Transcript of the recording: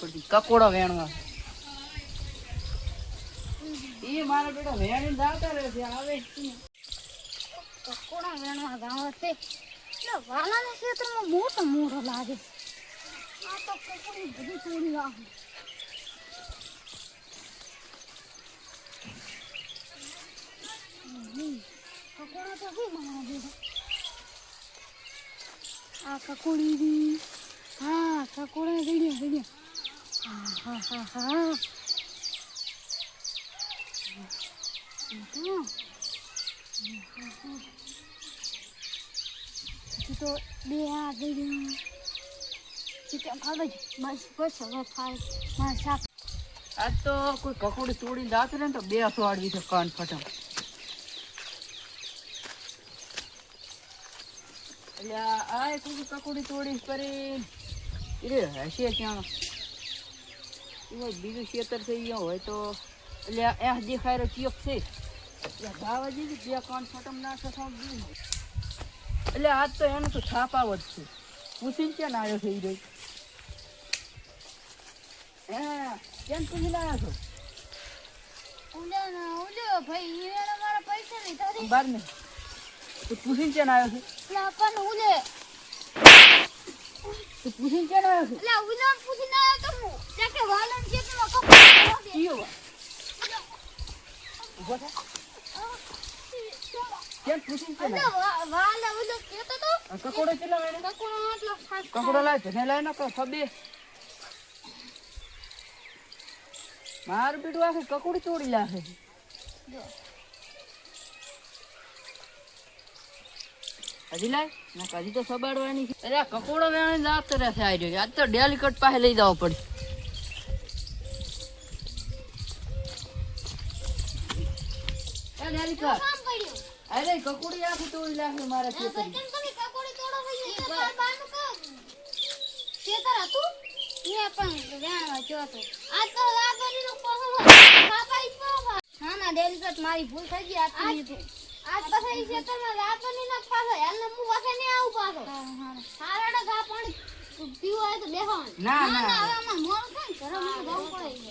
પડતી. કકોડો વેણવા. મારા બેટા છે એટલે વાલાના ક્ષેત્રમાં મોટો મોટો લાગે. કકોડી તો શું બનાવવા દીધા આ કકોડી હા, કકોડા ગણ્યા ગયા હા હા તો બે આ ગયું. ચિકન ખાડો જ બસ બસ હવે શાક આ તો કોઈ કકોડી તોડી રહે ને તો બે અઠવાડિયું છે કાન ફટમ એટલે આ આ કોઈ તોડી કરી. રે હશે ક્યાં? એ બીજું ખેતર થઈ ગયો હોય તો. એટલે એ દેખાય રહ્યો ચિયક છે. એટલે ભાવ હજી બી કાન ફટમ ના થતા એટલે આજ તો એનો તો જ છે. પૂછીને ક્યાં આવ્યો થઈ ગયો હા કેમ પૂછી લાવ્યા છો? ઓલે ના ઓલે ભાઈ મારા પૈસા લીધા બાર ને તું પૂછીને ક્યાં આવ્યો છે? એટલે આપણને ઓલે તું પૂછીને ક્યાં આવ્યો છે? એટલે ઉલાન પૂછીને આવ્યો તો હું. ત્યાં કે વાલન ખેતરમાં કપડા કયો વા? ઊભો થા. કેમ પૂછીને એટલે આવ્યો? વાલે ઓલે કહેતો તો. કકોડો કેટલા વાળે? કકોડો આટલો ખાસ કકોડો લાય તને લાય નાખો ખબે મારું બેટું આખું કકોડી તોડી લાવે જો. હજી લાય ના હજી તો સબાડવાની છે અરે આ કકોડો વેણે છે રહ્યો આજ તો ડેલીકટ પાસે લઈ જવો પડે એ ડેલી કટ કામ પડ્યું અરે કકોડી આખું તોડી લાગે મારા હા, કકોડી તોડો. ખેતર હતું? પણ વેણવા. આજ તો ના, ના, મારી ભૂલ થઈ ગઈ. નહીં. આજ પાછા ઈ ખેતરમાં લાગણીનો જ પાછો. એને હું પાછો નહીં આવું પાછો. હારાડે ઘા પણ પીવો હોય તો બેસવાનું. ના, ના. હવે આમાં મોર થાય ને, ઘરે મને જવું પડે છે.